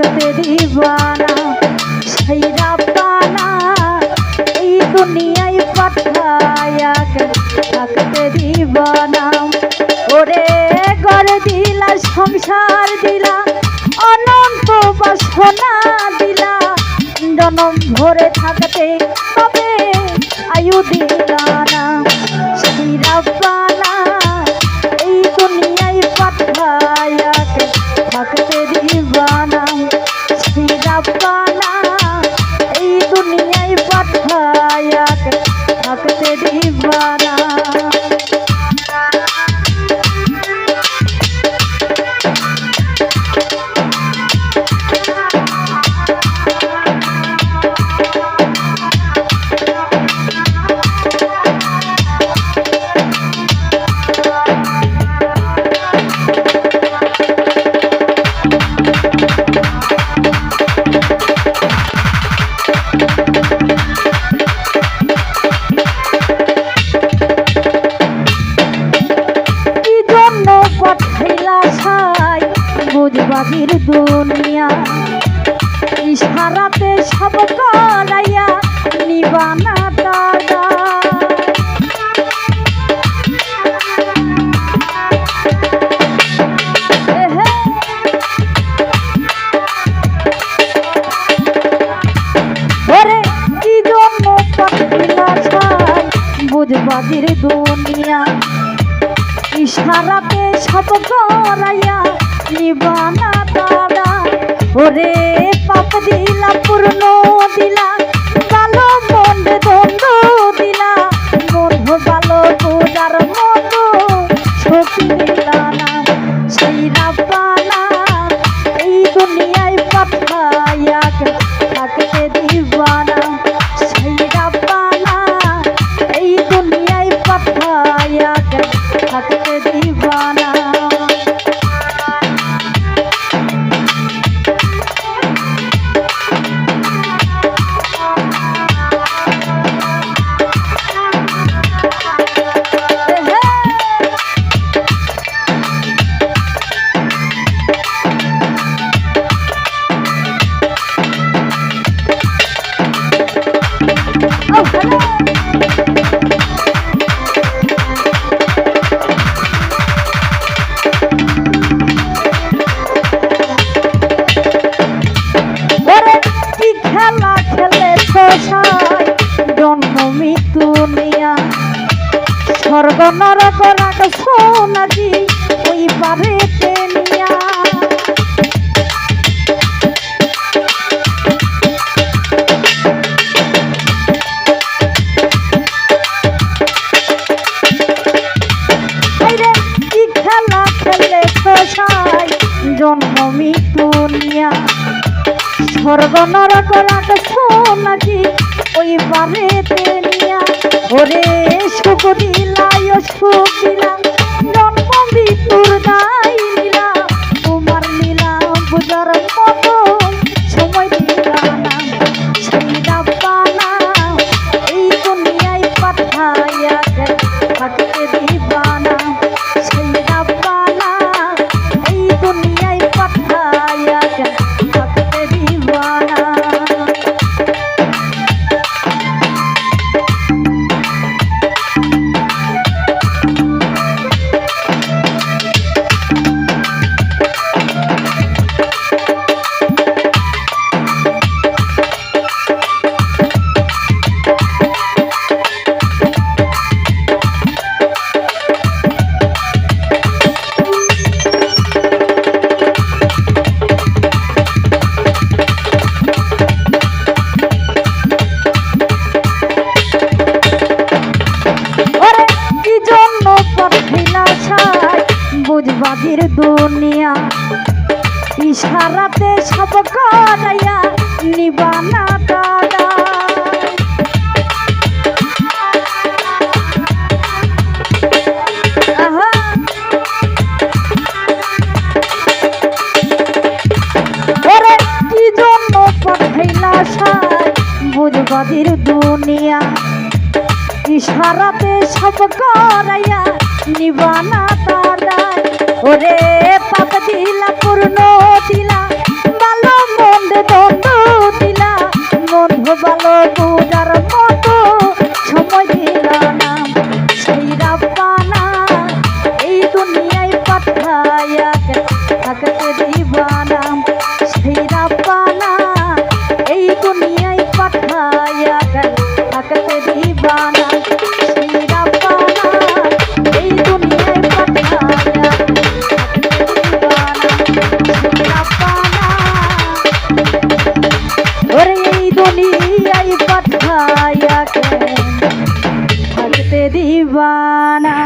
থাকতে দিবানা সেই রাব্বানা এই দুনিয়ায় পাঠায়াকে থাকতে দিবানা ওরে গড়ে দিলা, সংসার দিলা, অনন্ত বাসনা দিলা। জনম ভরে থাকতে তবে আয়ু দিলা। বুঝবাগির দুনিয়া ইশারাতে সব করাইয়া নিবানা দাদা। বুঝবাগির দুনিয়া ইশারাতে সব করাইয়া নিবানা তারা। ওরে পাপ দিলা পূর্ণ দিলা জন্ম মৃত্যু নিয়া স্বর্গ নরক রাগ নাকি ওই পারেতে নিয়া ওরে সুখ দিলাই ও সুখ দিলা জন্ম মৃত্যুর দায় বুঝবাজির দুনিয়া। ইশারাতে সব করাইয়া নিবানা দাদা বুঝবাদির দুনিয়া। ইশারাতে সব করাইয়া নিবানা তারাই ওরে